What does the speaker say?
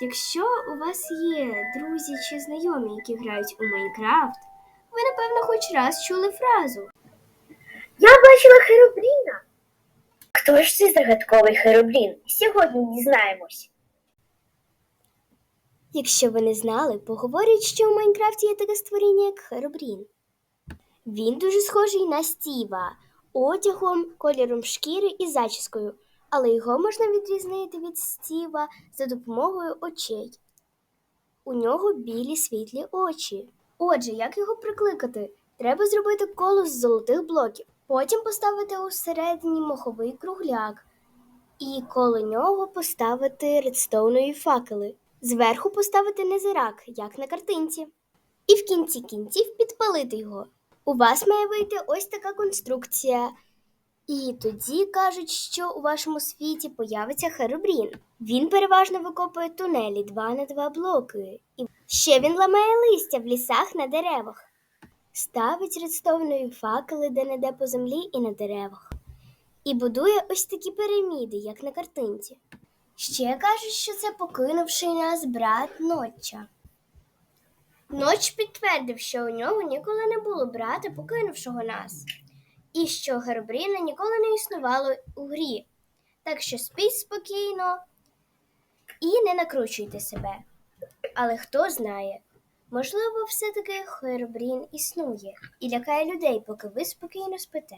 Якщо у вас є друзі чи знайомі, які грають у Майнкрафт, ви, напевно, хоч раз чули фразу. Я бачила Херобріна. Хто ж цей загадковий Херобрін? Сьогодні дізнаємось. Якщо ви не знали, поговорять, що у Майнкрафті є таке створіння, як Херобрін. Він дуже схожий на Стіва одягом, кольором шкіри і зачіскою, але його можна відрізнити від Стіва за допомогою очей. У нього білі світлі очі. Отже, як його прикликати? Треба зробити коло з золотих блоків, потім поставити усередині моховий кругляк і коло нього поставити редстоунові факели. Зверху поставити незирак, як на картинці. І в кінці кінців підпалити його. У вас має вийти ось така конструкція. І тоді кажуть, що у вашому світі появиться Херобрін. Він переважно викопує тунелі 2 на 2 блоки. І ще він ламає листя в лісах на деревах. Ставить редстоунові факели де-не-де по землі і на деревах. І будує ось такі піраміди, як на картинці. Ще кажуть, що це покинувший нас брат Ночча. Ноч підтвердив, що у нього ніколи не було брата, покинувшого нас, і що Гербріна ніколи не існувало у грі. Так що спіть спокійно і не накручуйте себе. Але хто знає, можливо, все-таки Гербрін існує і лякає людей, поки ви спокійно спите.